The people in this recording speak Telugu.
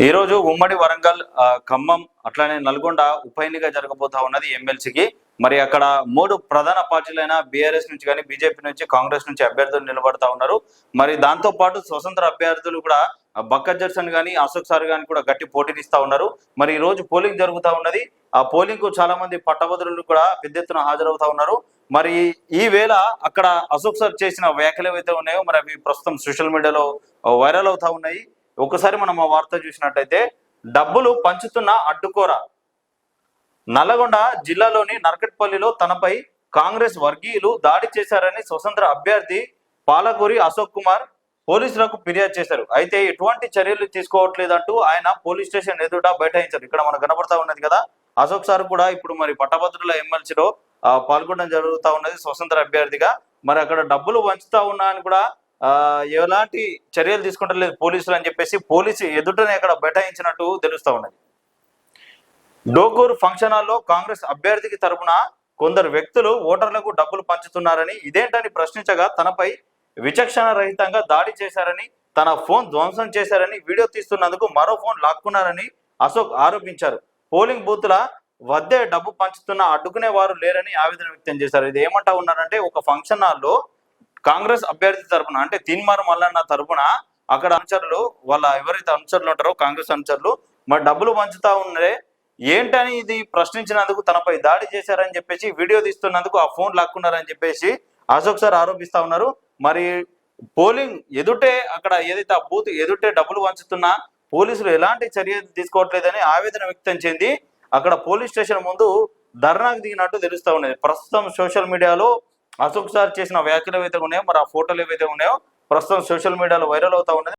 ఈరోజు ఉమ్మడి వరంగల్ ఖమ్మం అట్లానే నల్గొండ ఉప ఎన్నిక జరగబోతా ఉన్నది ఎమ్మెల్సీకి. మరి అక్కడ మూడు ప్రధాన పార్టీలైన బీఆర్ఎస్ నుంచి కానీ బీజేపీ నుంచి కాంగ్రెస్ నుంచి అభ్యర్థులు నిలబడతా ఉన్నారు. మరి దాంతో పాటు స్వతంత్ర అభ్యర్థులు కూడా ఆ, జర్సన్ కానీ అశోక్ సార్ కానీ కూడా గట్టి పోటీనిస్తా ఉన్నారు. మరి ఈ రోజు పోలింగ్ జరుగుతా ఉన్నది. ఆ పోలింగ్కు చాలా మంది పట్టభద్రులు కూడా పెద్ద ఎత్తున హాజరవుతా ఉన్నారు. మరి ఈ వేళ అక్కడ అశోక్ సార్ చేసిన వ్యాఖ్యలు ఏవైతే ఉన్నాయో మరి అవి ప్రస్తుతం సోషల్ మీడియాలో వైరల్ అవుతా ఉన్నాయి. ఒకసారి మనం ఆ వార్త చూసినట్టయితే డబ్బులు పంచుతున్న అడ్డుకోరా. నల్లగొండ జిల్లాలోని నరకట్పల్లిలో తనపై కాంగ్రెస్ వర్గీయులు దాడి చేశారని స్వతంత్ర అభ్యర్థి పాలకూరి అశోక్ కుమార్ పోలీసులకు ఫిర్యాదు చేశారు. అయితే ఎటువంటి చర్యలు తీసుకోవట్లేదంటూ ఆయన పోలీస్ స్టేషన్ ఎదుట బైఠాయించారు. ఇక్కడ మనకు కనబడతా ఉన్నది కదా అశోక్ సార్ కూడా ఇప్పుడు మరి పట్టభద్రుల ఎమ్మెల్సీలో పాల్గొనడం జరుగుతా ఉన్నది స్వతంత్ర అభ్యర్థిగా. మరి అక్కడ డబ్బులు వంచుతా ఉన్నా అని కూడా ఎలాంటి చర్యలు తీసుకుంటలేదు పోలీసులు అని చెప్పేసి పోలీసు ఎదుటనే అక్కడ బైఠాయించినట్టు తెలుస్తూ ఉన్నది. డోగూరు ఫంక్షన్ హాల్లో కాంగ్రెస్ అభ్యర్థికి తరపున కొందరు వ్యక్తులు ఓటర్లకు డబ్బులు పంచుతున్నారని ఇదేంటని ప్రశ్నించగా తనపై విచక్షణ రహితంగా దాడి చేశారని తన ఫోన్ ధ్వంసం చేశారని వీడియో తీస్తున్నందుకు మరో ఫోన్ లాక్కున్నారని అశోక్ ఆరోపించారు. పోలింగ్ బూత్ల వద్దే డబ్బు పంచుతున్న అడ్డుకునే వారు లేరని ఆవేదన వ్యక్తం చేశారు. ఇది ఏమంటా ఉన్నారంటే ఒక ఫంక్షన్ హాల్లో కాంగ్రెస్ అభ్యర్థి తరపున అంటే తీన్మార్ మల్లన్న తరపున అక్కడ అనుచరులు వాళ్ళ ఎవరైతే అనుచరులు ఉంటారో కాంగ్రెస్ అనుచరులు మరి డబ్బులు పంచుతా ఉన్నరే ఏంటని ఇది ప్రశ్నించినందుకు తనపై దాడి చేశారని చెప్పేసి వీడియో తీస్తున్నందుకు ఆ ఫోన్ లాక్కున్నారని చెప్పేసి అశోక్ సార్ ఆరోపిస్తా ఉన్నారు. మరి పోలింగ్ ఎదుటే అక్కడ ఏదైతే ఆ బూత్ ఎదుటే డబ్బులు పంచుతున్నా పోలీసులు ఎలాంటి చర్యలు తీసుకోవట్లేదని ఆవేదన వ్యక్తం చెంది అక్కడ పోలీస్ స్టేషన్ ముందు ధర్నాకు దిగినట్టు తెలుస్తూ ఉన్నది. ప్రస్తుతం సోషల్ మీడియాలో అశోక్ సార్ చేసిన వ్యాఖ్యలు ఏవైతే ఉన్నాయో మరి ఆ ఫోటోలు ఏవైతే ఉన్నాయో ప్రస్తుతం సోషల్ మీడియాలో వైరల్ అవుతా ఉన్నది.